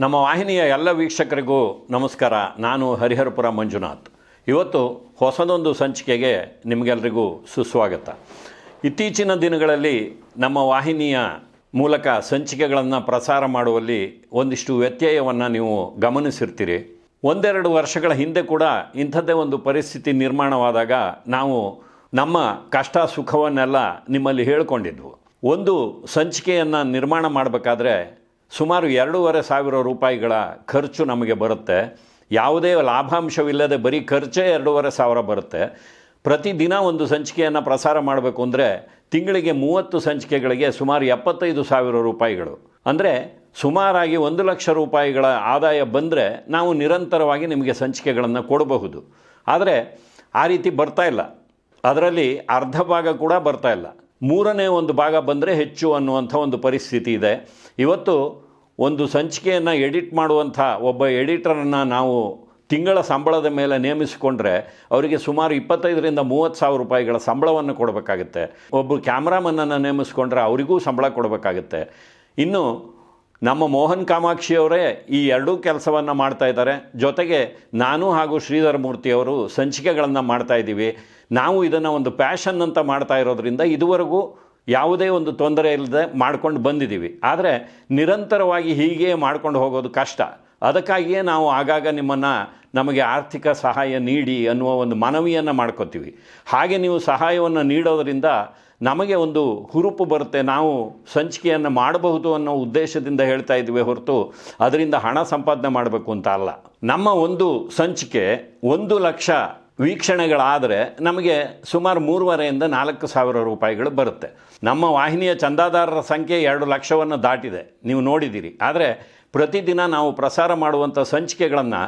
ನಮ್ಮ ವಾಹಿನಿಯ ಎಲ್ಲ ವೀಕ್ಷಕರಿಗೂ ನಮಸ್ಕಾರ. ನಾನು ಹರಿಹರಪುರ ಮಂಜುನಾಥ್. ಇವತ್ತು ಹೊಸದೊಂದು ಸಂಚಿಕೆಗೆ ನಿಮಗೆಲ್ಲರಿಗೂ ಸುಸ್ವಾಗತ. ಇತ್ತೀಚಿನ ದಿನಗಳಲ್ಲಿ ನಮ್ಮ ವಾಹಿನಿಯ ಮೂಲಕ ಸಂಚಿಕೆಗಳನ್ನು ಪ್ರಸಾರ ಮಾಡುವಲ್ಲಿ ಒಂದಿಷ್ಟು ವ್ಯತ್ಯಯವನ್ನು ನೀವು ಗಮನಿಸಿರ್ತೀರಿ. ಒಂದೆರಡು ವರ್ಷಗಳ ಹಿಂದೆ ಕೂಡ ಇಂಥದ್ದೇ ಒಂದು ಪರಿಸ್ಥಿತಿ ನಿರ್ಮಾಣವಾದಾಗ ನಾವು ನಮ್ಮ ಕಷ್ಟ ಸುಖವನ್ನೆಲ್ಲ ನಿಮ್ಮಲ್ಲಿ ಹೇಳಿಕೊಂಡಿದ್ವು. ಒಂದು ಸಂಚಿಕೆಯನ್ನು ನಿರ್ಮಾಣ ಮಾಡಬೇಕಾದ್ರೆ ಸುಮಾರು ಎರಡೂವರೆ ಸಾವಿರ ರೂಪಾಯಿಗಳ ಖರ್ಚು ನಮಗೆ ಬರುತ್ತೆ. ಯಾವುದೇ ಲಾಭಾಂಶವಿಲ್ಲದೆ ಬರೀ ಖರ್ಚೇ ಎರಡೂವರೆ ಸಾವಿರ ಬರುತ್ತೆ. ಪ್ರತಿದಿನ ಒಂದು ಸಂಚಿಕೆಯನ್ನು ಪ್ರಸಾರ ಮಾಡಬೇಕು ಅಂದರೆ ತಿಂಗಳಿಗೆ ಮೂವತ್ತು ಸಂಚಿಕೆಗಳಿಗೆ ಸುಮಾರು ಎಪ್ಪತ್ತೈದು ಸಾವಿರ ರೂಪಾಯಿಗಳು. ಅಂದರೆ ಸುಮಾರಾಗಿ ಒಂದು ಲಕ್ಷ ರೂಪಾಯಿಗಳ ಆದಾಯ ಬಂದರೆ ನಾವು ನಿರಂತರವಾಗಿ ನಿಮಗೆ ಸಂಚಿಕೆಗಳನ್ನು ಕೊಡಬಹುದು. ಆದರೆ ಆ ರೀತಿ ಬರ್ತಾ ಇಲ್ಲ. ಅದರಲ್ಲಿ ಅರ್ಧ ಭಾಗ ಕೂಡ ಬರ್ತಾ ಇಲ್ಲ. ಮೂರನೇ ಒಂದು ಭಾಗ ಬಂದರೆ ಹೆಚ್ಚು ಅನ್ನುವಂಥ ಒಂದು ಪರಿಸ್ಥಿತಿ ಇದೆ. ಇವತ್ತು ಒಂದು ಸಂಚಿಕೆಯನ್ನು ಎಡಿಟ್ ಮಾಡುವಂಥ ಒಬ್ಬ ಎಡಿಟರನ್ನು ನಾವು ತಿಂಗಳ ಸಂಬಳದ ಮೇಲೆ ನೇಮಿಸಿಕೊಂಡ್ರೆ ಅವರಿಗೆ ಸುಮಾರು ಇಪ್ಪತ್ತೈದರಿಂದ ಮೂವತ್ತು ಸಾವಿರ ರೂಪಾಯಿಗಳ ಸಂಬಳವನ್ನು ಕೊಡಬೇಕಾಗುತ್ತೆ. ಒಬ್ಬ ಕ್ಯಾಮ್ರಾಮನ್ನನ್ನು ನೇಮಿಸ್ಕೊಂಡ್ರೆ ಅವರಿಗೂ ಸಂಬಳ ಕೊಡಬೇಕಾಗುತ್ತೆ. ಇನ್ನು ನಮ್ಮ ಮೋಹನ್ ಕಾಮಾಕ್ಷಿಯವರೇ ಈ ಎರಡೂ ಕೆಲಸವನ್ನು ಮಾಡ್ತಾ ಇದ್ದಾರೆ. ಜೊತೆಗೆ ನಾನು ಹಾಗೂ ಶ್ರೀಧರ ಮೂರ್ತಿಯವರು ಸಂಚಿಕೆಗಳನ್ನು ಮಾಡ್ತಾ ಇದ್ದೀವಿ. ನಾವು ಇದನ್ನು ಒಂದು ಪ್ಯಾಷನ್ ಅಂತ ಮಾಡ್ತಾ ಇರೋದ್ರಿಂದ ಇದುವರೆಗೂ ಯಾವುದೇ ಒಂದು ತೊಂದರೆ ಇಲ್ಲದೆ ಮಾಡ್ಕೊಂಡು ಬಂದಿದ್ದೀವಿ. ಆದರೆ ನಿರಂತರವಾಗಿ ಹೀಗೆ ಮಾಡ್ಕೊಂಡು ಹೋಗೋದು ಕಷ್ಟ. ಅದಕ್ಕಾಗಿಯೇ ನಾವು ಆಗಾಗ ನಿಮ್ಮನ್ನು ನಮಗೆ ಆರ್ಥಿಕ ಸಹಾಯ ನೀಡಿ ಅನ್ನುವ ಒಂದು ಮನವಿಯನ್ನು ಮಾಡ್ಕೋತೀವಿ. ಹಾಗೆ ನೀವು ಸಹಾಯವನ್ನು ನೀಡೋದರಿಂದ ನಮಗೆ ಒಂದು ಹುರುಪು ಬರುತ್ತೆ. ನಾವು ಸಂಚಿಕೆಯನ್ನು ಮಾಡಬಹುದು ಅನ್ನೋ ಉದ್ದೇಶದಿಂದ ಹೇಳ್ತಾ ಇದ್ದೀವಿ ಹೊರತು ಅದರಿಂದ ಹಣ ಸಂಪಾದನೆ ಮಾಡಬೇಕು ಅಂತ ಅಲ್ಲ. ನಮ್ಮ ಒಂದು ಸಂಚಿಕೆ ಒಂದು ಲಕ್ಷ ವೀಕ್ಷಣೆಗಳಾದರೆ ನಮಗೆ ಸುಮಾರು ಮೂರುವರೆಯಿಂದ ನಾಲ್ಕು ಸಾವಿರ ರೂಪಾಯಿಗಳು ಬರುತ್ತೆ. ನಮ್ಮ ವಾಹಿನಿಯ ಚಂದಾದಾರರ ಸಂಖ್ಯೆ ಎರಡು ಲಕ್ಷವನ್ನು ದಾಟಿದೆ. ನೀವು ನೋಡಿದ್ದೀರಿ. ಆದರೆ ಪ್ರತಿದಿನ ನಾವು ಪ್ರಸಾರ ಮಾಡುವಂಥ ಸಂಚಿಕೆಗಳನ್ನು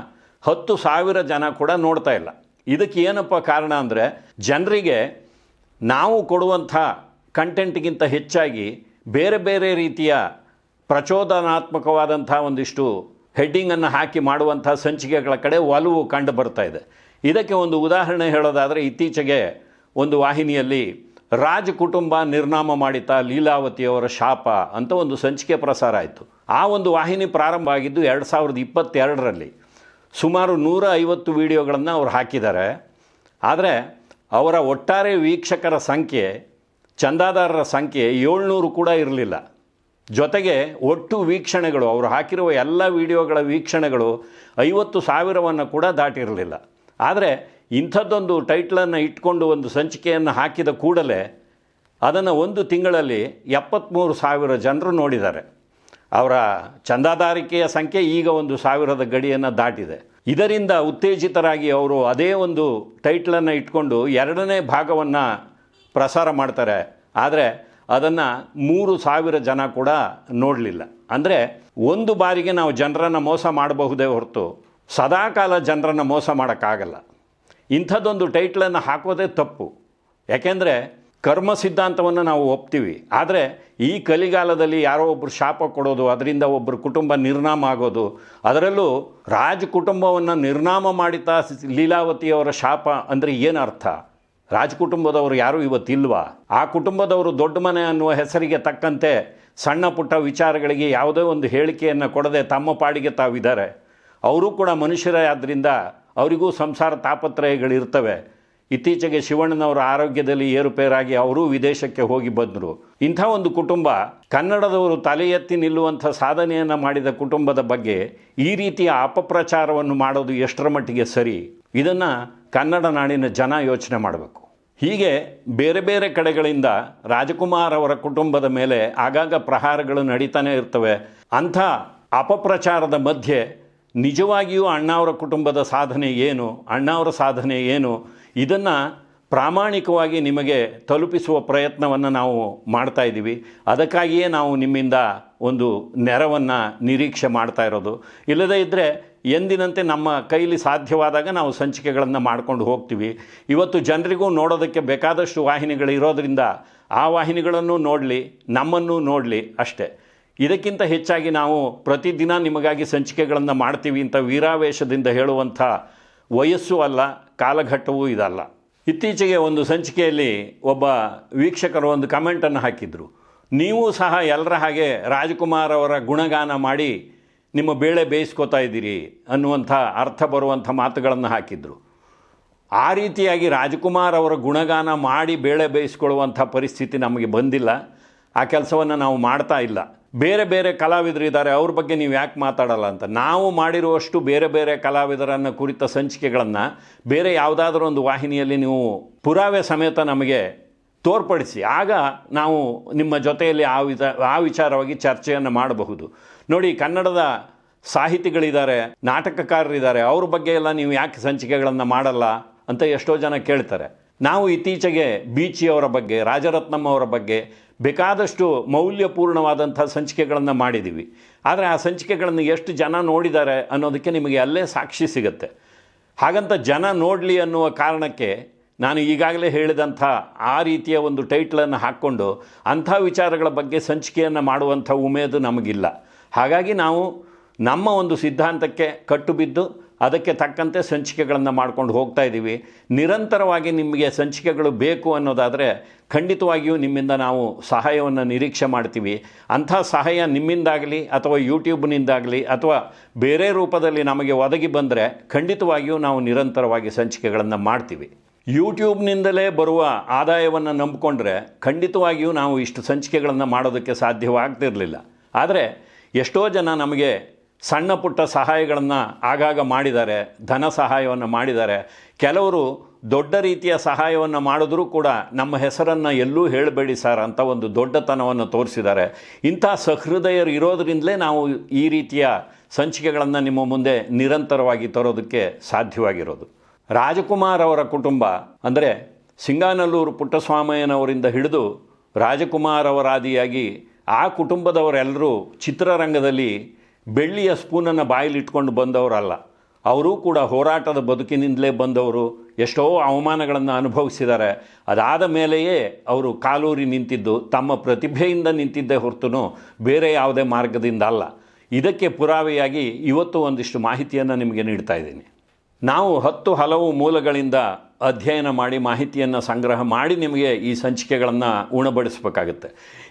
ಹತ್ತು ಸಾವಿರ ಜನ ಕೂಡ ನೋಡ್ತಾ ಇಲ್ಲ. ಇದಕ್ಕೆ ಏನಪ್ಪ ಕಾರಣ ಅಂದರೆ ಜನರಿಗೆ ನಾವು ಕೊಡುವಂಥ ಕಂಟೆಂಟ್ಗಿಂತ ಹೆಚ್ಚಾಗಿ ಬೇರೆ ಬೇರೆ ರೀತಿಯ ಪ್ರಚೋದನಾತ್ಮಕವಾದಂಥ ಒಂದಿಷ್ಟು ಹೆಡ್ಡಿಂಗನ್ನು ಹಾಕಿ ಮಾಡುವಂಥ ಸಂಚಿಕೆಗಳ ಕಡೆ ಒಲವು ಕಂಡು ಬರ್ತಾ ಇದೆ. ಇದಕ್ಕೆ ಒಂದು ಉದಾಹರಣೆ ಹೇಳೋದಾದರೆ ಇತ್ತೀಚೆಗೆ ಒಂದು ವಾಹಿನಿಯಲ್ಲಿ ರಾಜ ಕುಟುಂಬ ನಿರ್ನಾಮ ಮಾಡಿತ ಲೀಲಾವತಿಯವರ ಶಾಪ ಅಂತ ಒಂದು ಸಂಚಿಕೆ ಪ್ರಸಾರ ಆಯಿತು. ಆ ಒಂದು ವಾಹಿನಿ ಪ್ರಾರಂಭ ಆಗಿದ್ದು ಎರಡು ಸಾವಿರದ ಇಪ್ಪತ್ತೆರಡರಲ್ಲಿ. ಸುಮಾರು ನೂರ ಐವತ್ತು ವಿಡಿಯೋಗಳನ್ನು ಅವ್ರು ಹಾಕಿದ್ದಾರೆ. ಆದರೆ ಅವರ ಒಟ್ಟಾರೆ ವೀಕ್ಷಕರ ಸಂಖ್ಯೆ, ಚಂದಾದಾರರ ಸಂಖ್ಯೆ ಏಳ್ನೂರು ಕೂಡ ಇರಲಿಲ್ಲ. ಜೊತೆಗೆ ಒಟ್ಟು ವೀಕ್ಷಣೆಗಳು, ಅವರು ಹಾಕಿರುವ ಎಲ್ಲ ವಿಡಿಯೋಗಳ ವೀಕ್ಷಣೆಗಳು ಐವತ್ತು ಸಾವಿರವನ್ನು ಕೂಡ ದಾಟಿರಲಿಲ್ಲ. ಆದರೆ ಇಂಥದ್ದೊಂದು ಟೈಟ್ಲನ್ನು ಇಟ್ಕೊಂಡು ಒಂದು ಸಂಚಿಕೆಯನ್ನು ಹಾಕಿದ ಕೂಡಲೇ ಅದನ್ನು ಒಂದು ತಿಂಗಳಲ್ಲಿ ಎಪ್ಪತ್ತ್ಮೂರು ಸಾವಿರ ಜನರು ನೋಡಿದ್ದಾರೆ. ಅವರ ಚಂದಾದಾರಿಕೆಯ ಸಂಖ್ಯೆ ಈಗ ಒಂದು ಸಾವಿರದ ಗಡಿಯನ್ನು ದಾಟಿದೆ. ಇದರಿಂದ ಉತ್ತೇಜಿತರಾಗಿ ಅವರು ಅದೇ ಒಂದು ಟೈಟ್ಲನ್ನು ಇಟ್ಕೊಂಡು ಎರಡನೇ ಭಾಗವನ್ನು ಪ್ರಸಾರ ಮಾಡ್ತಾರೆ. ಆದರೆ ಅದನ್ನು ಮೂರು ಸಾವಿರ ಜನ ಕೂಡ ನೋಡಲಿಲ್ಲ. ಅಂದರೆ ಒಂದು ಬಾರಿಗೆ ನಾವು ಜನರನ್ನು ಮೋಸ ಮಾಡಬಹುದೇ ಹೊರತು ಸದಾಕಾಲ ಜನರನ್ನು ಮೋಸ ಮಾಡೋಕ್ಕಾಗಲ್ಲ. ಇಂಥದ್ದೊಂದು ಟೈಟ್ಲನ್ನು ಹಾಕೋದೇ ತಪ್ಪು. ಯಾಕೆಂದರೆ ಕರ್ಮ ಸಿದ್ಧಾಂತವನ್ನು ನಾವು ಒಪ್ತೀವಿ. ಆದರೆ ಈ ಕಲಿಗಾಲದಲ್ಲಿ ಯಾರೋ ಒಬ್ಬರು ಶಾಪ ಕೊಡೋದು, ಅದರಿಂದ ಒಬ್ಬರು ಕುಟುಂಬ ನಿರ್ನಾಮ ಆಗೋದು, ಅದರಲ್ಲೂ ರಾಜ ಕುಟುಂಬವನ್ನು ನಿರ್ನಾಮ ಮಾಡಿತಾ ಲೀಲಾವತಿಯವರ ಶಾಪ ಅಂದರೆ ಏನು ಅರ್ಥ ರಾಜ ಕುಟುಂಬದವರು ಯಾರೂ ಇವತ್ತಿಲ್ವಾ? ಆ ಕುಟುಂಬದವರು ದೊಡ್ಡ ಮನೆ ಅನ್ನುವ ಹೆಸರಿಗೆ ತಕ್ಕಂತೆ ಸಣ್ಣ ಪುಟ್ಟ ವಿಚಾರಗಳಿಗೆ ಯಾವುದೇ ಒಂದು ಹೇಳಿಕೆಯನ್ನು ಕೊಡದೆ ತಮ್ಮ ಪಾಡಿಗೆ ತಾವಿದ್ದಾರೆ. ಅವರು ಕೂಡ ಮನುಷ್ಯರೇ ಆದ್ದರಿಂದ ಅವರಿಗೂ ಸಂಸಾರ ತಾಪತ್ರಯಗಳಿರ್ತವೆ. ಇತ್ತೀಚೆಗೆ ಶಿವಣ್ಣನವರ ಆರೋಗ್ಯದಲ್ಲಿ ಏರುಪೇರಾಗಿ ಅವರೂ ವಿದೇಶಕ್ಕೆ ಹೋಗಿ ಬಂದರು. ಇಂಥ ಒಂದು ಕುಟುಂಬ ಕನ್ನಡದವರು ತಲೆ ಎತ್ತಿ ನಿಲ್ಲುವಂಥ ಸಾಧನೆಯನ್ನು ಮಾಡಿದ ಕುಟುಂಬದ ಬಗ್ಗೆ ಈ ರೀತಿಯ ಅಪಪ್ರಚಾರವನ್ನು ಮಾಡೋದು ಎಷ್ಟರ ಮಟ್ಟಿಗೆ ಸರಿ? ಇದನ್ನು ಕನ್ನಡ ನಾಡಿನ ಜನ ಯೋಚನೆ ಮಾಡಬೇಕು. ಹೀಗೆ ಬೇರೆ ಬೇರೆ ಕಡೆಗಳಿಂದ ರಾಜಕುಮಾರ್ ಅವರ ಕುಟುಂಬದ ಮೇಲೆ ಆಗಾಗ ಪ್ರಹಾರಗಳು ನಡೀತಾನೆ ಇರ್ತವೆ. ಅಂಥ ಅಪಪ್ರಚಾರದ ಮಧ್ಯೆ ನಿಜವಾಗಿಯೂ ಅಣ್ಣಾವರ ಕುಟುಂಬದ ಸಾಧನೆ ಏನು ಅಣ್ಣಾವರ ಸಾಧನೆ ಏನು, ಇದನ್ನು ಪ್ರಾಮಾಣಿಕವಾಗಿ ನಿಮಗೆ ತಲುಪಿಸುವ ಪ್ರಯತ್ನವನ್ನು ನಾವು ಮಾಡ್ತಾ ಇದ್ದೀವಿ. ಅದಕ್ಕಾಗಿಯೇ ನಾವು ನಿಮ್ಮಿಂದ ಒಂದು ನೆರವನ್ನು ನಿರೀಕ್ಷೆ ಮಾಡ್ತಾ ಇರೋದು. ಇಲ್ಲದೇ ಇದ್ದರೆ ಎಂದಿನಂತೆ ನಮ್ಮ ಕೈಲಿ ಸಾಧ್ಯವಾದಾಗ ನಾವು ಸಂಚಿಕೆಗಳನ್ನು ಮಾಡ್ಕೊಂಡು ಹೋಗ್ತೀವಿ. ಇವತ್ತು ಜನರಿಗೂ ನೋಡೋದಕ್ಕೆ ಬೇಕಾದಷ್ಟು ವಾಹಿನಿಗಳು ಇರೋದರಿಂದ ಆ ವಾಹಿನಿಗಳನ್ನು ನೋಡಲಿ, ನಮ್ಮನ್ನು ನೋಡಲಿ ಅಷ್ಟೇ. ಇದಕ್ಕಿಂತ ಹೆಚ್ಚಾಗಿ ನಾವು ಪ್ರತಿದಿನ ನಿಮಗಾಗಿ ಸಂಚಿಕೆಗಳನ್ನು ಮಾಡ್ತೀವಿ ಅಂತ ವೀರಾವೇಶದಿಂದ ಹೇಳುವಂಥ ವಯಸ್ಸು ಅಲ್ಲ, ಕಾಲಘಟ್ಟವೂ ಇದಲ್ಲ. ಇತ್ತೀಚೆಗೆ ಒಂದು ಸಂಚಿಕೆಯಲ್ಲಿ ಒಬ್ಬ ವೀಕ್ಷಕರು ಒಂದು ಕಮೆಂಟನ್ನು ಹಾಕಿದರು. ನೀವು ಸಹ ಎಲ್ಲರ ಹಾಗೆ ರಾಜ್ಕುಮಾರ್ ಅವರ ಗುಣಗಾನ ಮಾಡಿ ನಿಮ್ಮ ಬೇಳೆ ಬೇಯಿಸ್ಕೋತಾ ಇದ್ದೀರಿ ಅನ್ನುವಂಥ ಅರ್ಥ ಬರುವಂಥ ಮಾತುಗಳನ್ನು ಹಾಕಿದರು. ಆ ರೀತಿಯಾಗಿ ರಾಜ್ಕುಮಾರ್ ಅವರ ಗುಣಗಾನ ಮಾಡಿ ಬೇಳೆ ಬೇಯಿಸ್ಕೊಳ್ಳುವಂಥ ಪರಿಸ್ಥಿತಿ ನಮಗೆ ಬಂದಿಲ್ಲ. ಆ ಕೆಲಸವನ್ನು ನಾವು ಮಾಡ್ತಾ ಇಲ್ಲ. ಬೇರೆ ಬೇರೆ ಕಲಾವಿದರು ಇದ್ದಾರೆ, ಅವ್ರ ಬಗ್ಗೆ ನೀವು ಯಾಕೆ ಮಾತಾಡಲ್ಲ ಅಂತ. ನಾವು ಮಾಡಿರುವಷ್ಟು ಬೇರೆ ಬೇರೆ ಕಲಾವಿದರನ್ನು ಕುರಿತ ಸಂಚಿಕೆಗಳನ್ನು ಬೇರೆ ಯಾವುದಾದ್ರೂ ಒಂದು ವಾಹಿನಿಯಲ್ಲಿ ನೀವು ಪುರಾವೆ ಸಮೇತ ನಮಗೆ ತೋರ್ಪಡಿಸಿ, ಆಗ ನಾವು ನಿಮ್ಮ ಜೊತೆಯಲ್ಲಿ ಆ ವಿಧ, ಆ ವಿಚಾರವಾಗಿ ಚರ್ಚೆಯನ್ನು ಮಾಡಬಹುದು. ನೋಡಿ, ಕನ್ನಡದ ಸಾಹಿತಿಗಳಿದ್ದಾರೆ, ನಾಟಕಕಾರರಿದ್ದಾರೆ, ಅವ್ರ ಬಗ್ಗೆ ಎಲ್ಲ ನೀವು ಯಾಕೆ ಸಂಚಿಕೆಗಳನ್ನು ಮಾಡಲ್ಲ ಅಂತ ಎಷ್ಟೋ ಜನ ಕೇಳ್ತಾರೆ. ನಾವು ಇತ್ತೀಚೆಗೆ ಬೀಚಿಯವರ ಬಗ್ಗೆ, ರಾಜರತ್ನಂ ಅವರ ಬಗ್ಗೆ ಬೇಕಾದಷ್ಟು ಮೌಲ್ಯಪೂರ್ಣವಾದಂಥ ಸಂಚಿಕೆಗಳನ್ನು ಮಾಡಿದ್ದೀವಿ ಆದರೆ ಆ ಸಂಚಿಕೆಗಳನ್ನು ಎಷ್ಟು ಜನ ನೋಡಿದ್ದಾರೆ ಅನ್ನೋದಕ್ಕೆ ನಿಮಗೆ ಅಲ್ಲೇ ಸಾಕ್ಷಿ ಸಿಗುತ್ತೆ. ಹಾಗಂತ ಜನ ನೋಡಲಿ ಅನ್ನುವ ಕಾರಣಕ್ಕೆ ನಾನು ಈಗಾಗಲೇ ಹೇಳಿದಂಥ ಆ ರೀತಿಯ ಒಂದು ಟೈಟ್ಲನ್ನು ಹಾಕ್ಕೊಂಡು ಅಂಥ ವಿಚಾರಗಳ ಬಗ್ಗೆ ಸಂಚಿಕೆಯನ್ನು ಮಾಡುವಂಥ ಉಮೇದು ನಮಗಿಲ್ಲ. ಹಾಗಾಗಿ ನಾವು ನಮ್ಮ ಒಂದು ಸಿದ್ಧಾಂತಕ್ಕೆ ಕಟ್ಟು ಬಿದ್ದು ಅದಕ್ಕೆ ತಕ್ಕಂತೆ ಸಂಚಿಕೆಗಳನ್ನು ಮಾಡ್ಕೊಂಡು ಹೋಗ್ತಾ ಇದ್ದೀವಿ ನಿರಂತರವಾಗಿ ನಿಮಗೆ ಸಂಚಿಕೆಗಳು ಬೇಕು ಅನ್ನೋದಾದರೆ ಖಂಡಿತವಾಗಿಯೂ ನಿಮ್ಮಿಂದ ನಾವು ಸಹಾಯವನ್ನು ನಿರೀಕ್ಷೆ ಮಾಡ್ತೀವಿ. ಅಂಥ ಸಹಾಯ ನಿಮ್ಮಿಂದಾಗಲಿ ಅಥವಾ ಯೂಟ್ಯೂಬ್ನಿಂದಾಗಲಿ ಅಥವಾ ಬೇರೆ ರೂಪದಲ್ಲಿ ನಮಗೆ ಒದಗಿ ಬಂದರೆ ಖಂಡಿತವಾಗಿಯೂ ನಾವು ನಿರಂತರವಾಗಿ ಸಂಚಿಕೆಗಳನ್ನು ಮಾಡ್ತೀವಿ. ಯೂಟ್ಯೂಬ್ನಿಂದಲೇ ಬರುವ ಆದಾಯವನ್ನು ನಂಬಿಕೊಂಡ್ರೆ ಖಂಡಿತವಾಗಿಯೂ ನಾವು ಇಷ್ಟು ಸಂಚಿಕೆಗಳನ್ನು ಮಾಡೋದಕ್ಕೆ ಸಾಧ್ಯವಾಗ್ತಿರಲಿಲ್ಲ. ಆದರೆ ಎಷ್ಟೋ ಜನ ನಮಗೆ ಸಣ್ಣ ಪುಟ್ಟ ಸಹಾಯಗಳನ್ನು ಆಗಾಗ ಮಾಡಿದ್ದಾರೆ, ಧನ ಸಹಾಯವನ್ನು ಮಾಡಿದ್ದಾರೆ. ಕೆಲವರು ದೊಡ್ಡ ರೀತಿಯ ಸಹಾಯವನ್ನು ಮಾಡಿದ್ರೂ ಕೂಡ ನಮ್ಮ ಹೆಸರನ್ನು ಎಲ್ಲೂ ಹೇಳಬೇಡಿ ಸರ್ ಅಂತ ಒಂದು ದೊಡ್ಡತನವನ್ನು ತೋರಿಸಿದ್ದಾರೆ. ಇಂಥ ಸಹೃದಯರು ಇರೋದರಿಂದಲೇ ನಾವು ಈ ರೀತಿಯ ಸಂಚಿಕೆಗಳನ್ನು ನಿಮ್ಮ ಮುಂದೆ ನಿರಂತರವಾಗಿ ತರೋದಕ್ಕೆ ಸಾಧ್ಯವಾಗಿರೋದು. ರಾಜಕುಮಾರ್ ಅವರ ಕುಟುಂಬ ಅಂದರೆ ಸಿಂಗಾನಲ್ಲೂರು ಪುಟ್ಟಸ್ವಾಮಯ್ಯನವರಿಂದ ಹಿಡಿದು ರಾಜಕುಮಾರ್ ಅವರಾದಿಯಾಗಿ ಆ ಕುಟುಂಬದವರೆಲ್ಲರೂ ಚಿತ್ರರಂಗದಲ್ಲಿ ಬೆಳ್ಳಿಯ ಸ್ಪೂನನ್ನು ಬಾಯಿಲಿಟ್ಕೊಂಡು ಬಂದವರಲ್ಲ, ಅವರೂ ಕೂಡ ಹೋರಾಟದ ಬದುಕಿನಿಂದಲೇ ಬಂದವರು, ಎಷ್ಟೋ ಅವಮಾನಗಳನ್ನು ಅನುಭವಿಸಿದ್ದಾರೆ. ಅದಾದ ಮೇಲೆಯೇ ಅವರು ಕಾಲೂರಿ ನಿಂತಿದ್ದು, ತಮ್ಮ ಪ್ರತಿಭೆಯಿಂದ ನಿಂತಿದ್ದೇ ಹೊರತು ಬೇರೆ ಯಾವುದೇ ಮಾರ್ಗದಿಂದ ಅಲ್ಲ. ಇದಕ್ಕೆ ಪುರಾವೆಯಾಗಿ ಇವತ್ತು ಒಂದಿಷ್ಟು ಮಾಹಿತಿಯನ್ನು ನಿಮಗೆ ನೀಡ್ತಾ ಇದ್ದೀನಿ. ನಾವು ಹತ್ತು ಹಲವು ಮೂಲಗಳಿಂದ ಅಧ್ಯಯನ ಮಾಡಿ ಮಾಹಿತಿಯನ್ನು ಸಂಗ್ರಹ ಮಾಡಿ ನಿಮಗೆ ಈ ಸಂಚಿಕೆಗಳನ್ನು ಉಣಬಡಿಸಬೇಕಾಗುತ್ತೆ.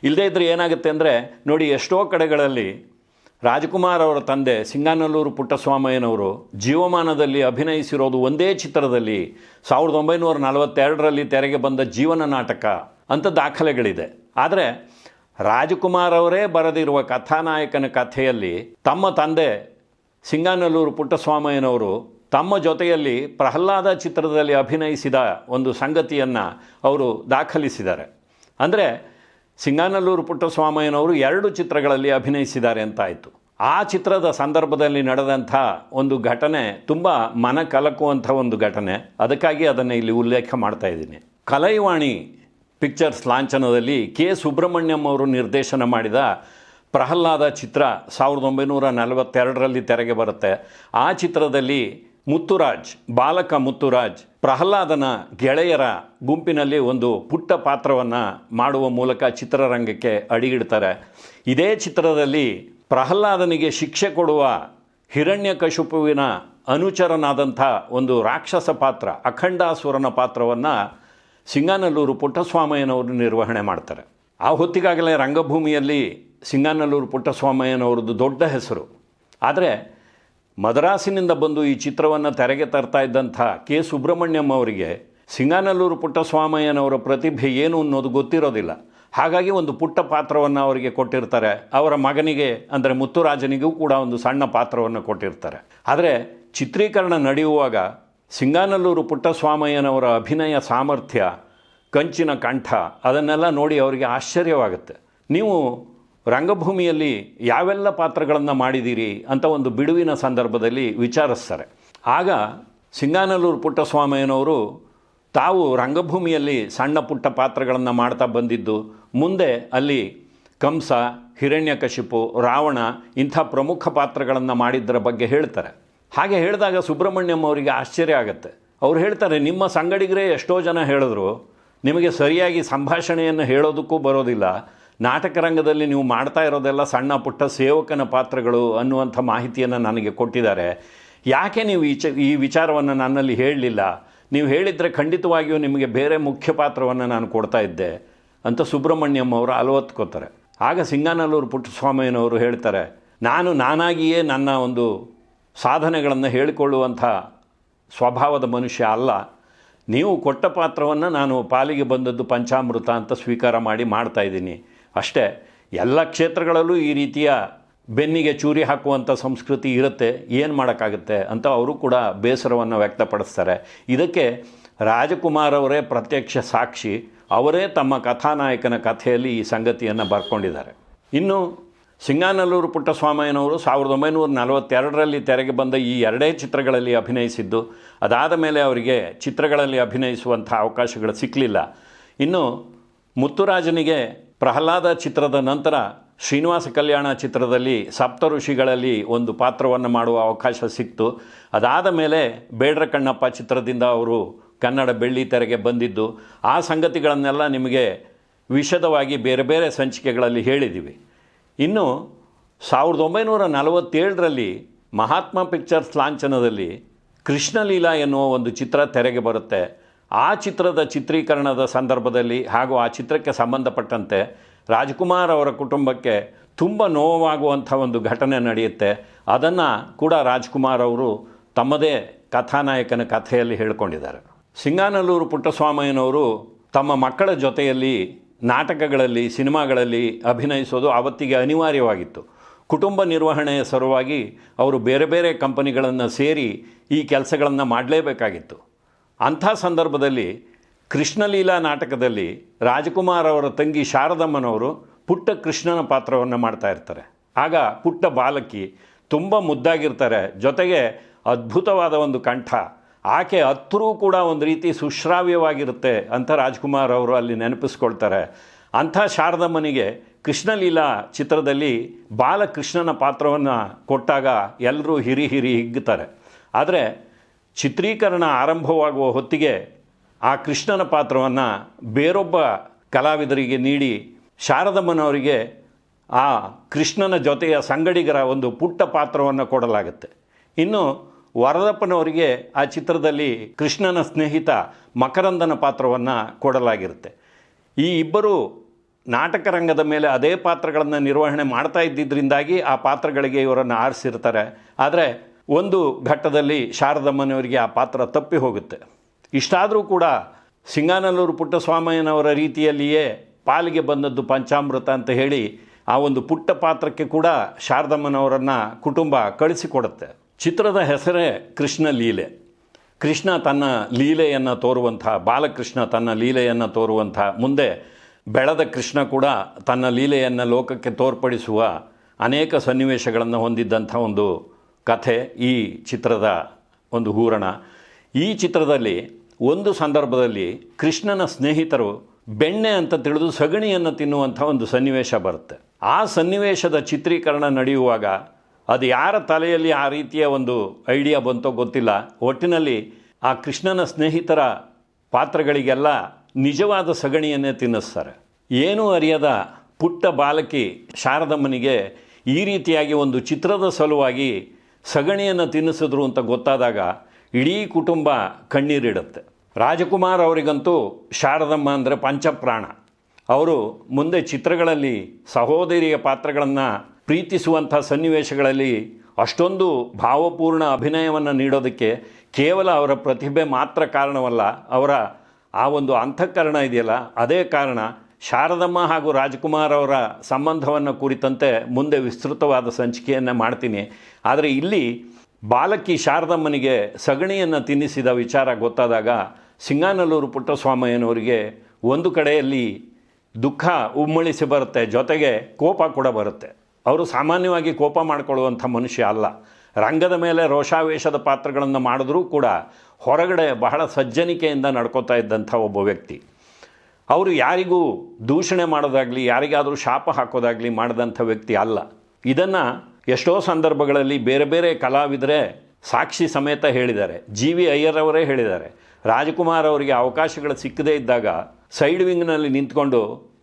ಇಲ್ಲದೇ ಇದ್ದರೆ ಏನಾಗುತ್ತೆ ಅಂದರೆ, ನೋಡಿ ಎಷ್ಟೋ ಕಡೆಗಳಲ್ಲಿ ರಾಜ್ಕುಮಾರ್ ಅವರ ತಂದೆ ಸಿಂಗಾನಲ್ಲೂರು ಪುಟ್ಟಸ್ವಾಮಯ್ಯನವರು ಜೀವಮಾನದಲ್ಲಿ ಅಭಿನಯಿಸಿರೋದು ಒಂದೇ ಚಿತ್ರದಲ್ಲಿ ಸಾವಿರದ ಒಂಬೈನೂರ ನಲವತ್ತೆರಡರಲ್ಲಿ ತೆರೆಗೆ ಬಂದ ಜೀವನ ನಾಟಕ ಅಂತ ದಾಖಲೆಗಳಿದೆ. ಆದರೆ ರಾಜಕುಮಾರ್ ಅವರೇ ಬರೆದಿರುವ ಕಥಾನಾಯಕನ ಕಥೆಯಲ್ಲಿ ತಮ್ಮ ತಂದೆ ಸಿಂಗಾನಲ್ಲೂರು ಪುಟ್ಟಸ್ವಾಮಯ್ಯನವರು ತಮ್ಮ ಜೊತೆಯಲ್ಲಿ ಪ್ರಹ್ಲಾದ ಚಿತ್ರದಲ್ಲಿ ಅಭಿನಯಿಸಿದ ಒಂದು ಸಂಗತಿಯನ್ನು ಅವರು ದಾಖಲಿಸಿದ್ದಾರೆ. ಅಂದರೆ ಸಿಂಗಾನಲ್ಲೂರು ಪುಟ್ಟಸ್ವಾಮಯ್ಯನವರು ಎರಡು ಚಿತ್ರಗಳಲ್ಲಿ ಅಭಿನಯಿಸಿದ್ದಾರೆ ಅಂತಾಯಿತು. ಆ ಚಿತ್ರದ ಸಂದರ್ಭದಲ್ಲಿ ನಡೆದಂಥ ಒಂದು ಘಟನೆ ತುಂಬ ಮನ ಕಲಕುವಂಥ ಒಂದು ಘಟನೆ. ಅದಕ್ಕಾಗಿ ಅದನ್ನು ಇಲ್ಲಿ ಉಲ್ಲೇಖ ಮಾಡ್ತಾ ಇದ್ದೀನಿ. ಕಲೈವಾಣಿ ಪಿಕ್ಚರ್ಸ್ ಲಾಂಛನದಲ್ಲಿ ಕೆ ಸುಬ್ರಹ್ಮಣ್ಯಂ ಅವರು ನಿರ್ದೇಶನ ಮಾಡಿದ ಪ್ರಹ್ಲಾದ ಚಿತ್ರ ಸಾವಿರದ ಒಂಬೈನೂರ ನಲವತ್ತೆರಡರಲ್ಲಿ ತೆರೆಗೆ ಬರುತ್ತೆ. ಆ ಚಿತ್ರದಲ್ಲಿ ಮುತ್ತುರಾಜ್, ಬಾಲಕ ಮುತ್ತುರಾಜ್ ಪ್ರಹ್ಲಾದನ ಗೆಳೆಯರ ಗುಂಪಿನಲ್ಲಿ ಒಂದು ಪುಟ್ಟ ಪಾತ್ರವನ್ನು ಮಾಡುವ ಮೂಲಕ ಚಿತ್ರರಂಗಕ್ಕೆ ಅಡಿಗಿಡ್ತಾರೆ. ಇದೇ ಚಿತ್ರದಲ್ಲಿ ಪ್ರಹ್ಲಾದನಿಗೆ ಶಿಕ್ಷೆ ಕೊಡುವ ಹಿರಣ್ಯಕಶುಪುವಿನ ಅನುಚರನಾದಂಥ ಒಂದು ರಾಕ್ಷಸ ಪಾತ್ರ, ಅಖಂಡಾಸುರನ ಪಾತ್ರವನ್ನು ಸಿಂಗಾನಲ್ಲೂರು ಪುಟ್ಟಸ್ವಾಮಯ್ಯನವರು ನಿರ್ವಹಣೆ ಮಾಡ್ತಾರೆ. ಆ ಹೊತ್ತಿಗಾಗಲೇ ರಂಗಭೂಮಿಯಲ್ಲಿ ಸಿಂಗಾನಲ್ಲೂರು ಪುಟ್ಟಸ್ವಾಮಯ್ಯನವ್ರದ್ದು ದೊಡ್ಡ ಹೆಸರು. ಆದರೆ ಮದ್ರಾಸಿನಿಂದ ಬಂದು ಈ ಚಿತ್ರವನ್ನು ತೆರೆಗೆ ತರ್ತಾ ಇದ್ದಂಥ ಕೆ. ಸುಬ್ರಹ್ಮಣ್ಯಂ ಅವರಿಗೆ ಸಿಂಗಾನಲ್ಲೂರು ಪುಟ್ಟಸ್ವಾಮಯ್ಯನವರ ಪ್ರತಿಭೆ ಏನು ಅನ್ನೋದು ಗೊತ್ತಿರೋದಿಲ್ಲ. ಹಾಗಾಗಿ ಒಂದು ಪುಟ್ಟ ಪಾತ್ರವನ್ನು ಅವರಿಗೆ ಕೊಟ್ಟಿರ್ತಾರೆ. ಅವರ ಮಗನಿಗೆ ಅಂದರೆ ಮುತ್ತುರಾಜನಿಗೂ ಕೂಡ ಒಂದು ಸಣ್ಣ ಪಾತ್ರವನ್ನು ಕೊಟ್ಟಿರ್ತಾರೆ. ಆದರೆ ಚಿತ್ರೀಕರಣ ನಡೆಯುವಾಗ ಸಿಂಗಾನಲ್ಲೂರು ಪುಟ್ಟಸ್ವಾಮಯ್ಯನವರ ಅಭಿನಯ ಸಾಮರ್ಥ್ಯ, ಕಂಚಿನ ಕಂಠ ಅದನ್ನೆಲ್ಲ ನೋಡಿ ಅವರಿಗೆ ಆಶ್ಚರ್ಯವಾಗುತ್ತೆ. ನೀವು ರಂಗಭೂಮಿಯಲ್ಲಿ ಯಾವೆಲ್ಲ ಪಾತ್ರಗಳನ್ನು ಮಾಡಿದ್ದೀರಿ ಅಂತ ಒಂದು ಬಿಡುವಿನ ಸಂದರ್ಭದಲ್ಲಿ ವಿಚಾರಿಸ್ತಾರೆ. ಆಗ ಸಿಂಗಾನಲ್ಲೂರು ಪುಟ್ಟಸ್ವಾಮಯ್ಯನವರು ತಾವು ರಂಗಭೂಮಿಯಲ್ಲಿ ಸಣ್ಣ ಪುಟ್ಟ ಪಾತ್ರಗಳನ್ನು ಮಾಡ್ತಾ ಬಂದಿದ್ದು, ಮುಂದೆ ಅಲ್ಲಿ ಕಂಸ ಹಿರಣ್ಯಕಶಿಪು ರಾವಣ ಇಂಥ ಪ್ರಮುಖ ಪಾತ್ರಗಳನ್ನು ಮಾಡಿದ್ದರ ಬಗ್ಗೆ ಹೇಳ್ತಾರೆ. ಹಾಗೆ ಹೇಳಿದಾಗ ಸುಬ್ರಹ್ಮಣ್ಯಂ ಅವರಿಗೆ ಆಶ್ಚರ್ಯ ಆಗುತ್ತೆ. ಅವ್ರು ಹೇಳ್ತಾರೆ, ನಿಮ್ಮ ಸಂಗಡಿಗರೇ ಎಷ್ಟೋ ಜನ ಹೇಳಿದ್ರು, ನಿಮಗೆ ಸರಿಯಾಗಿ ಸಂಭಾಷಣೆಯನ್ನು ಹೇಳೋದಕ್ಕೂ ಬರೋದಿಲ್ಲ ನಾಟಕ ರಂಗದಲ್ಲಿ ನೀವು ಮಾಡ್ತಾ ಇರೋದೆಲ್ಲ ಸಣ್ಣ ಪುಟ್ಟ ಸೇವಕನ ಪಾತ್ರಗಳು ಅನ್ನುವಂಥ ಮಾಹಿತಿಯನ್ನು ನನಗೆ ಕೊಟ್ಟಿದ್ದಾರೆ. ಯಾಕೆ ನೀವು ಈ ಈ ವಿಚಾರವನ್ನು ನನ್ನಲ್ಲಿ ಹೇಳಲಿಲ್ಲ? ನೀವು ಹೇಳಿದರೆ ಖಂಡಿತವಾಗಿಯೂ ನಿಮಗೆ ಬೇರೆ ಮುಖ್ಯ ಪಾತ್ರವನ್ನು ನಾನು ಕೊಡ್ತಾ ಇದ್ದೆ ಅಂತ ಸುಬ್ರಹ್ಮಣ್ಯಂ ಅವರು ಅಲವತ್ಕೋತಾರೆ. ಆಗ ಸಿಂಗಾನಲ್ಲೂರು ಪುಟ್ಟಸ್ವಾಮಯ್ಯನವರು ಹೇಳ್ತಾರೆ, ನಾನು ನಾನಾಗಿಯೇ ನನ್ನ ಒಂದು ಸಾಧನೆಗಳನ್ನು ಹೇಳಿಕೊಳ್ಳುವಂಥ ಸ್ವಭಾವದ ಮನುಷ್ಯ ಅಲ್ಲ. ನೀವು ಕೊಟ್ಟ ಪಾತ್ರವನ್ನು ನಾನು ಪಾಲಿಗೆ ಬಂದದ್ದು ಪಂಚಾಮೃತ ಅಂತ ಸ್ವೀಕಾರ ಮಾಡಿ ಮಾಡ್ತಾ ಇದ್ದೀನಿ. ಅಷ್ಟೇ, ಎಲ್ಲ ಕ್ಷೇತ್ರಗಳಲ್ಲೂ ಈ ರೀತಿಯ ಬೆನ್ನಿಗೆ ಚೂರಿ ಹಾಕುವಂಥ ಸಂಸ್ಕೃತಿ ಇರುತ್ತೆ, ಏನು ಮಾಡೋಕ್ಕಾಗುತ್ತೆ ಅಂತ ಅವರು ಕೂಡ ಬೇಸರವನ್ನು ವ್ಯಕ್ತಪಡಿಸ್ತಾರೆ. ಇದಕ್ಕೆ ರಾಜಕುಮಾರ್ ಅವರೇ ಪ್ರತ್ಯಕ್ಷ ಸಾಕ್ಷಿ, ಅವರೇ ತಮ್ಮ ಕಥಾನಾಯಕನ ಕಥೆಯಲ್ಲಿ ಈ ಸಂಗತಿಯನ್ನು ಬರ್ಕೊಂಡಿದ್ದಾರೆ. ಇನ್ನು ಸಿಂಗಾನಲ್ಲೂರು ಪುಟ್ಟಸ್ವಾಮಯ್ಯನವರು ಸಾವಿರದ ಒಂಬೈನೂರ ನಲವತ್ತೆರಡರಲ್ಲಿ ತೆರೆಗೆ ಬಂದ ಈ ಎರಡೇ ಚಿತ್ರಗಳಲ್ಲಿ ಅಭಿನಯಿಸಿದ್ದು, ಅದಾದ ಮೇಲೆ ಅವರಿಗೆ ಚಿತ್ರಗಳಲ್ಲಿ ಅಭಿನಯಿಸುವಂಥ ಅವಕಾಶಗಳು ಸಿಕ್ಕಲಿಲ್ಲ ಇನ್ನು ಮುತ್ತುರಾಜನಿಗೆ ಪ್ರಹ್ಲಾದ ಚಿತ್ರದ ನಂತರ ಶ್ರೀನಿವಾಸ ಕಲ್ಯಾಣ ಚಿತ್ರದಲ್ಲಿ ಸಪ್ತ ಋಷಿಗಳಲ್ಲಿ ಒಂದು ಪಾತ್ರವನ್ನು ಮಾಡುವ ಅವಕಾಶ ಸಿಕ್ತು. ಅದಾದ ಮೇಲೆ ಬೇಡ್ರ ಕಣ್ಣಪ್ಪ ಚಿತ್ರದಿಂದ ಅವರು ಕನ್ನಡ ಬೆಳ್ಳಿ ತೆರೆಗೆ ಬಂದಿದ್ದು. ಆ ಸಂಗತಿಗಳನ್ನೆಲ್ಲ ನಿಮಗೆ ವಿಶದವಾಗಿ ಬೇರೆ ಬೇರೆ ಸಂಚಿಕೆಗಳಲ್ಲಿ ಹೇಳಿದ್ದೀವಿ ಇನ್ನು ಸಾವಿರದ ಒಂಬೈನೂರ ನಲವತ್ತೇಳರಲ್ಲಿ ಮಹಾತ್ಮ ಪಿಕ್ಚರ್ಸ್ ಲಾಂಛನದಲ್ಲಿ ಕೃಷ್ಣಲೀಲಾ ಎನ್ನುವ ಒಂದು ಚಿತ್ರ ತೆರೆಗೆ ಬರುತ್ತೆ. ಆ ಚಿತ್ರದ ಚಿತ್ರೀಕರಣದ ಸಂದರ್ಭದಲ್ಲಿ ಹಾಗೂ ಆ ಚಿತ್ರಕ್ಕೆ ಸಂಬಂಧಪಟ್ಟಂತೆ ರಾಜ್ಕುಮಾರ್ ಅವರ ಕುಟುಂಬಕ್ಕೆ ತುಂಬ ನೋವಾಗುವಂಥ ಒಂದು ಘಟನೆ ನಡೆಯುತ್ತೆ. ಅದನ್ನು ಕೂಡ ರಾಜ್ಕುಮಾರ್ ಅವರು ತಮ್ಮದೇ ಕಥಾನಾಯಕನ ಕಥೆಯಲ್ಲಿ ಹೇಳಿಕೊಂಡಿದ್ದಾರೆ. ಸಿಂಗಾನಲ್ಲೂರು ಪುಟ್ಟಸ್ವಾಮಯ್ಯನವರು ತಮ್ಮ ಮಕ್ಕಳ ಜೊತೆಯಲ್ಲಿ ನಾಟಕಗಳಲ್ಲಿ, ಸಿನಿಮಾಗಳಲ್ಲಿ ಅಭಿನಯಿಸೋದು ಆವತ್ತಿಗೆ ಅನಿವಾರ್ಯವಾಗಿತ್ತು. ಕುಟುಂಬ ನಿರ್ವಹಣೆಯ ಸಲುವಾಗಿ ಅವರು ಬೇರೆ ಬೇರೆ ಕಂಪನಿಗಳನ್ನು ಸೇರಿ ಈ ಕೆಲಸಗಳನ್ನು ಮಾಡಲೇಬೇಕಾಗಿತ್ತು. ಅಂಥ ಸಂದರ್ಭದಲ್ಲಿ ಕೃಷ್ಣಲೀಲಾ ನಾಟಕದಲ್ಲಿ ರಾಜಕುಮಾರ್ ಅವರ ತಂಗಿ ಶಾರದಮ್ಮನವರು ಪುಟ್ಟ ಕೃಷ್ಣನ ಪಾತ್ರವನ್ನು ಮಾಡ್ತಾ ಇರ್ತಾರೆ. ಆಗ ಪುಟ್ಟ ಬಾಲಕಿ ತುಂಬ ಮುದ್ದಾಗಿರ್ತಾರೆ. ಜೊತೆಗೆ ಅದ್ಭುತವಾದ ಒಂದು ಕಂಠ. ಆಕೆ ಹತ್ತರೂ ಕೂಡ ಒಂದು ರೀತಿ ಸುಶ್ರಾವ್ಯವಾಗಿರುತ್ತೆ ಅಂತ ರಾಜ್ಕುಮಾರ್ ಅವರು ಅಲ್ಲಿ ನೆನಪಿಸ್ಕೊಳ್ತಾರೆ. ಅಂಥ ಶಾರದಮ್ಮನಿಗೆ ಕೃಷ್ಣಲೀಲಾ ಚಿತ್ರದಲ್ಲಿ ಬಾಲಕೃಷ್ಣನ ಪಾತ್ರವನ್ನು ಕೊಟ್ಟಾಗ ಎಲ್ಲರೂ ಹಿರಿ ಹಿರಿ ಹಿಗ್ಗುತ್ತಾರೆ ಆದರೆ ಚಿತ್ರೀಕರಣ ಆರಂಭವಾಗುವ ಹೊತ್ತಿಗೆ ಆ ಕೃಷ್ಣನ ಪಾತ್ರವನ್ನು ಬೇರೊಬ್ಬ ಕಲಾವಿದರಿಗೆ ನೀಡಿ ಶಾರದಮ್ಮನವರಿಗೆ ಆ ಕೃಷ್ಣನ ಜೊತೆಯ ಸಂಗಡಿಗರ ಒಂದು ಪುಟ್ಟ ಪಾತ್ರವನ್ನು ಕೊಡಲಾಗುತ್ತೆ. ಇನ್ನು ವರದಪ್ಪನವರಿಗೆ ಆ ಚಿತ್ರದಲ್ಲಿ ಕೃಷ್ಣನ ಸ್ನೇಹಿತ ಮಕರಂದನ ಪಾತ್ರವನ್ನು ಕೊಡಲಾಗಿರುತ್ತೆ. ಈ ಇಬ್ಬರು ನಾಟಕ ರಂಗದ ಮೇಲೆ ಅದೇ ಪಾತ್ರಗಳನ್ನು ನಿರ್ವಹಣೆ ಮಾಡ್ತಾ ಇದ್ದಿದ್ದರಿಂದಾಗಿ ಆ ಪಾತ್ರಗಳಿಗೆ ಇವರನ್ನು ಆರಿಸಿರ್ತಾರೆ. ಆದರೆ ಒಂದು ಘಟ್ಟದಲ್ಲಿ ಶಾರದಮ್ಮನವರಿಗೆ ಆ ಪಾತ್ರ ತಪ್ಪಿ ಹೋಗುತ್ತೆ. ಇಷ್ಟಾದರೂ ಕೂಡ ಸಿಂಗಾನಲ್ಲೂರು ಪುಟ್ಟಸ್ವಾಮಯ್ಯನವರ ರೀತಿಯಲ್ಲಿಯೇ ಪಾಲಿಗೆ ಬಂದದ್ದು ಪಂಚಾಮೃತ ಅಂತ ಹೇಳಿ ಆ ಒಂದು ಪುಟ್ಟ ಪಾತ್ರಕ್ಕೆ ಕೂಡ ಶಾರದಮ್ಮನವರನ್ನು ಕುಟುಂಬ ಕಳಿಸಿಕೊಡುತ್ತೆ. ಚಿತ್ರದ ಹೆಸರೇ ಕೃಷ್ಣ ಲೀಲೆ. ಕೃಷ್ಣ ತನ್ನ ಲೀಲೆಯನ್ನು ತೋರುವಂಥ, ಬಾಲಕೃಷ್ಣ ತನ್ನ ಲೀಲೆಯನ್ನು ತೋರುವಂಥ ಮುಂದೆ ಬೆಳೆದ ಕೃಷ್ಣ ಕೂಡ ತನ್ನ ಲೀಲೆಯನ್ನು ಲೋಕಕ್ಕೆ ತೋರ್ಪಡಿಸುವ ಅನೇಕ ಸನ್ನಿವೇಶಗಳನ್ನು ಹೊಂದಿದ್ದಂಥ ಒಂದು ಕಥೆ ಈ ಚಿತ್ರದ ಒಂದು ಹೂರಣ. ಈ ಚಿತ್ರದಲ್ಲಿ ಒಂದು ಸಂದರ್ಭದಲ್ಲಿ ಕೃಷ್ಣನ ಸ್ನೇಹಿತರು ಬೆಣ್ಣೆ ಅಂತ ತಿಳಿದು ಸಗಣಿಯನ್ನು ತಿನ್ನುವಂಥ ಒಂದು ಸನ್ನಿವೇಶ ಬರುತ್ತೆ. ಆ ಸನ್ನಿವೇಶದ ಚಿತ್ರೀಕರಣ ನಡೆಯುವಾಗ ಅದು ಯಾರ ತಲೆಯಲ್ಲಿ ಆ ರೀತಿಯ ಒಂದು ಐಡಿಯಾ ಬಂತೋ ಗೊತ್ತಿಲ್ಲ. ಒಟ್ಟಿನಲ್ಲಿ ಆ ಕೃಷ್ಣನ ಸ್ನೇಹಿತರ ಪಾತ್ರಗಳಿಗೆಲ್ಲ ನಿಜವಾದ ಸಗಣಿಯನ್ನೇ ತಿನ್ನಿಸ್ತಾರೆ. ಏನೂ ಅರಿಯದ ಪುಟ್ಟ ಬಾಲಕಿ ಶಾರದಮ್ಮನಿಗೆ ಈ ರೀತಿಯಾಗಿ ಒಂದು ಚಿತ್ರದ ಸಲುವಾಗಿ ಸಗಣಿಯನ್ನು ತಿನ್ನಿಸಿದ್ರು ಅಂತ ಗೊತ್ತಾದಾಗ ಇಡೀ ಕುಟುಂಬ ಕಣ್ಣೀರಿಡುತ್ತೆ ರಾಜಕುಮಾರ್ ಅವರಿಗಂತೂ ಶಾರದಮ್ಮ ಅಂದರೆ ಪಂಚಪ್ರಾಣ. ಅವರು ಮುಂದೆ ಚಿತ್ರಗಳಲ್ಲಿ ಸಹೋದರಿಯ ಪಾತ್ರಗಳನ್ನು ಪ್ರೀತಿಸುವಂಥ ಸನ್ನಿವೇಶಗಳಲ್ಲಿ ಅಷ್ಟೊಂದು ಭಾವಪೂರ್ಣ ಅಭಿನಯವನ್ನು ನೀಡೋದಕ್ಕೆ ಕೇವಲ ಅವರ ಪ್ರತಿಭೆ ಮಾತ್ರ ಕಾರಣವಲ್ಲ, ಅವರ ಆ ಒಂದು ಅಂತಃಕರಣ ಇದೆಯಲ್ಲ, ಅದೇ ಕಾರಣ ಶಾರದಮ್ಮ ಹಾಗೂ ರಾಜ್ಕುಮಾರ್ ಅವರ ಸಂಬಂಧವನ್ನು ಕುರಿತಂತೆ ಮುಂದೆ ವಿಸ್ತೃತವಾದ ಸಂಚಿಕೆಯನ್ನು ಮಾಡ್ತೀನಿ. ಆದರೆ ಇಲ್ಲಿ ಬಾಲಕಿ ಶಾರದಮ್ಮನಿಗೆ ಸಗಣಿಯನ್ನು ತಿನ್ನಿಸಿದ ವಿಚಾರ ಗೊತ್ತಾದಾಗ ಸಿಂಗಾನಲ್ಲೂರು ಪುಟ್ಟಸ್ವಾಮಯ್ಯನವರಿಗೆ ಒಂದು ಕಡೆಯಲ್ಲಿ ದುಃಖ ಉಮ್ಮಳಿಸಿ ಬರುತ್ತೆ, ಜೊತೆಗೆ ಕೋಪ ಕೂಡ ಬರುತ್ತೆ. ಅವರು ಸಾಮಾನ್ಯವಾಗಿ ಕೋಪ ಮಾಡಿಕೊಳ್ಳುವಂಥ ಮನುಷ್ಯ ಅಲ್ಲ. ರಂಗದ ಮೇಲೆ ರೋಷಾವೇಶದ ಪಾತ್ರಗಳನ್ನು ಮಾಡಿದ್ರೂ ಕೂಡ ಹೊರಗಡೆ ಬಹಳ ಸಜ್ಜನಿಕೆಯಿಂದ ನಡ್ಕೋತಾ ಇದ್ದಂಥ ಒಬ್ಬ ವ್ಯಕ್ತಿ. ಅವರು ಯಾರಿಗೂ ದೂಷಣೆ ಮಾಡೋದಾಗಲಿ, ಯಾರಿಗಾದರೂ ಶಾಪ ಹಾಕೋದಾಗಲಿ ಮಾಡಿದಂಥ ವ್ಯಕ್ತಿ ಅಲ್ಲ. ಇದನ್ನು ಎಷ್ಟೋ ಸಂದರ್ಭಗಳಲ್ಲಿ ಬೇರೆ ಬೇರೆ ಕಲಾವಿದರೇ ಸಾಕ್ಷಿ ಸಮೇತ ಹೇಳಿದ್ದಾರೆ. ಜಿ ವಿ ಅಯ್ಯರ್ ಅವರೇ ಹೇಳಿದ್ದಾರೆ. ರಾಜಕುಮಾರ್ ಅವರಿಗೆ ಅವಕಾಶಗಳು ಸಿಕ್ಕದೇ ಇದ್ದಾಗ ಸೈಡ್ ವಿಂಗ್ನಲ್ಲಿ ನಿಂತ್ಕೊಂಡು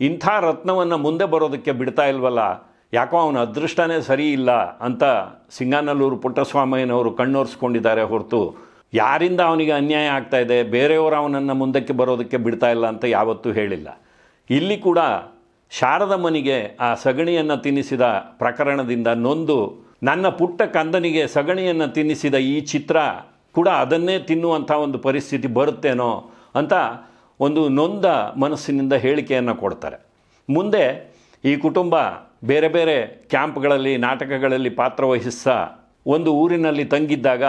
ಇಂಥ ರತ್ನವನ್ನು ಮುಂದೆ ಬರೋದಕ್ಕೆ ಬಿಡ್ತಾ ಇಲ್ವಲ್ಲ, ಯಾಕೋ ಅವನ ಅದೃಷ್ಟನೇ ಸರಿ ಇಲ್ಲ ಅಂತ ಸಿಂಗಾನಲ್ಲೂರು ಪುಟ್ಟಸ್ವಾಮಯ್ಯನವರು ಕಣ್ಣೋರಿಸ್ಕೊಂಡಿದ್ದಾರೆ ಹೊರತು ಯಾರಿಂದ ಅವನಿಗೆ ಅನ್ಯಾಯ ಆಗ್ತಾ ಇದೆ? ಬೇರೆಯವರು ಅವನನ್ನು ಮುಂದಕ್ಕೆ ಬರೋದಕ್ಕೆ ಬಿಡ್ತಾ ಇಲ್ಲ ಅಂತ ಯಾವತ್ತೂ ಹೇಳಿಲ್ಲ. ಇಲ್ಲಿ ಕೂಡ ಶಾರದಮ್ಮನಿಗೆ ಆ ಸಗಣಿಯನ್ನು ತಿನ್ನಿಸಿದ ಪ್ರಕರಣದಿಂದ ನೊಂದು ನನ್ನ ಪುಟ್ಟ ಕಂದನಿಗೆ ಸಗಣಿಯನ್ನು ತಿನ್ನಿಸಿದ ಈ ಚಿತ್ರ ಕೂಡ ಅದನ್ನೇ ತಿನ್ನುವಂಥ ಒಂದು ಪರಿಸ್ಥಿತಿ ಬರುತ್ತೇನೋ ಅಂತ ಒಂದು ನೊಂದ ಮನಸ್ಸಿನಿಂದ ಹೇಳಿಕೆಯನ್ನು ಕೊಡ್ತಾರೆ. ಮುಂದೆ ಈ ಕುಟುಂಬ ಬೇರೆ ಬೇರೆ ಕ್ಯಾಂಪ್ಗಳಲ್ಲಿ ನಾಟಕಗಳಲ್ಲಿ ಪಾತ್ರವಹಿಸ್ತಾ ಒಂದು ಊರಿನಲ್ಲಿ ತಂಗಿದ್ದಾಗ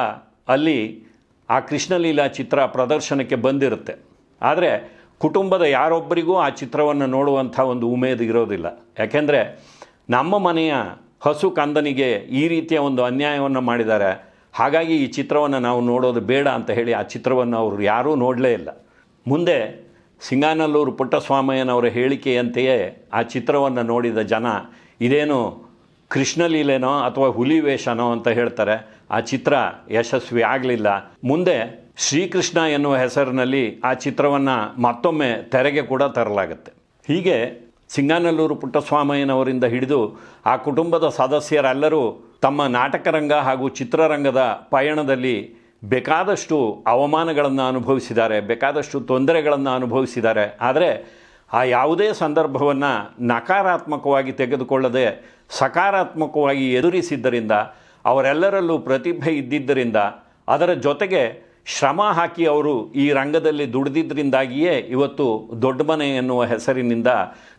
ಅಲ್ಲಿ ಆ ಕೃಷ್ಣಲೀಲಾ ಚಿತ್ರ ಪ್ರದರ್ಶನಕ್ಕೆ ಬಂದಿರುತ್ತೆ. ಆದರೆ ಕುಟುಂಬದ ಯಾರೊಬ್ಬರಿಗೂ ಆ ಚಿತ್ರವನ್ನು ನೋಡುವಂಥ ಒಂದು ಉಮೇದು ಇರೋದಿಲ್ಲ. ಯಾಕೆಂದರೆ ನಮ್ಮ ಮನೆಯ ಹಸು ಕಂದನಿಗೆ ಈ ರೀತಿಯ ಒಂದು ಅನ್ಯಾಯವನ್ನು ಮಾಡಿದ್ದಾರೆ. ಹಾಗಾಗಿ ಈ ಚಿತ್ರವನ್ನು ನಾವು ನೋಡೋದು ಬೇಡ ಅಂತ ಹೇಳಿ ಆ ಚಿತ್ರವನ್ನು ಅವರು ಯಾರೂ ನೋಡಲೇ ಇಲ್ಲ. ಮುಂದೆ ಸಿಂಗಾನಲ್ಲೂರು ಪುಟ್ಟಸ್ವಾಮಯ್ಯನವರ ಹೇಳಿಕೆಯಂತೆಯೇ ಆ ಚಿತ್ರವನ್ನು ನೋಡಿದ ಜನ ಇದೇನು ಕೃಷ್ಣಲೀಲೆನೋ ಅಥವಾ ಹುಲಿ ವೇಷನೋ ಅಂತ ಹೇಳ್ತಾರೆ. ಆ ಚಿತ್ರ ಯಶಸ್ವಿ ಆಗಲಿಲ್ಲ. ಮುಂದೆ ಶ್ರೀಕೃಷ್ಣ ಎನ್ನುವ ಹೆಸರಿನಲ್ಲಿ ಆ ಚಿತ್ರವನ್ನು ಮತ್ತೊಮ್ಮೆ ತೆರೆಗೆ ಕೂಡ ತರಲಾಗುತ್ತೆ. ಹೀಗೆ ಸಿಂಗಾನಲ್ಲೂರು ಪುಟ್ಟಸ್ವಾಮಯ್ಯನವರಿಂದ ಹಿಡಿದು ಆ ಕುಟುಂಬದ ಸದಸ್ಯರೆಲ್ಲರೂ ತಮ್ಮ ನಾಟಕರಂಗ ಹಾಗೂ ಚಿತ್ರರಂಗದ ಪಯಣದಲ್ಲಿ ಬೇಕಾದಷ್ಟು ಅವಮಾನಗಳನ್ನು ಅನುಭವಿಸಿದ್ದಾರೆ, ಬೇಕಾದಷ್ಟು ತೊಂದರೆಗಳನ್ನು ಅನುಭವಿಸಿದ್ದಾರೆ. ಆದರೆ ಆ ಯಾವುದೇ ಸಂದರ್ಭವನ್ನು ನಕಾರಾತ್ಮಕವಾಗಿ ತೆಗೆದುಕೊಳ್ಳದೆ ಸಕಾರಾತ್ಮಕವಾಗಿ ಎದುರಿಸಿದ್ದರಿಂದ, ಅವರೆಲ್ಲರಲ್ಲೂ ಪ್ರತಿಭೆ ಇದ್ದಿದ್ದರಿಂದ, ಅದರ ಜೊತೆಗೆ ಶ್ರಮ ಹಾಕಿ ಅವರು ಈ ರಂಗದಲ್ಲಿ ದುಡಿದಿದ್ದರಿಂದಾಗಿಯೇ ಇವತ್ತು ದೊಡ್ಡ ಮನೆ ಎನ್ನುವ ಹೆಸರಿನಿಂದ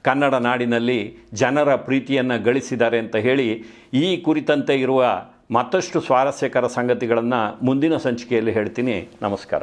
ಕನ್ನಡ ನಾಡಿನಲ್ಲಿ ಜನರ ಪ್ರೀತಿಯನ್ನು ಗಳಿಸಿದ್ದಾರೆ ಅಂತ ಹೇಳಿ ಈ ಕುರಿತಂತೆ ಇರುವ ಮತ್ತಷ್ಟು ಸ್ವಾರಸ್ಯಕರ ಸಂಗತಿಗಳನ್ನು ಮುಂದಿನ ಸಂಚಿಕೆಯಲ್ಲಿ ಹೇಳ್ತೀನಿ. ನಮಸ್ಕಾರ.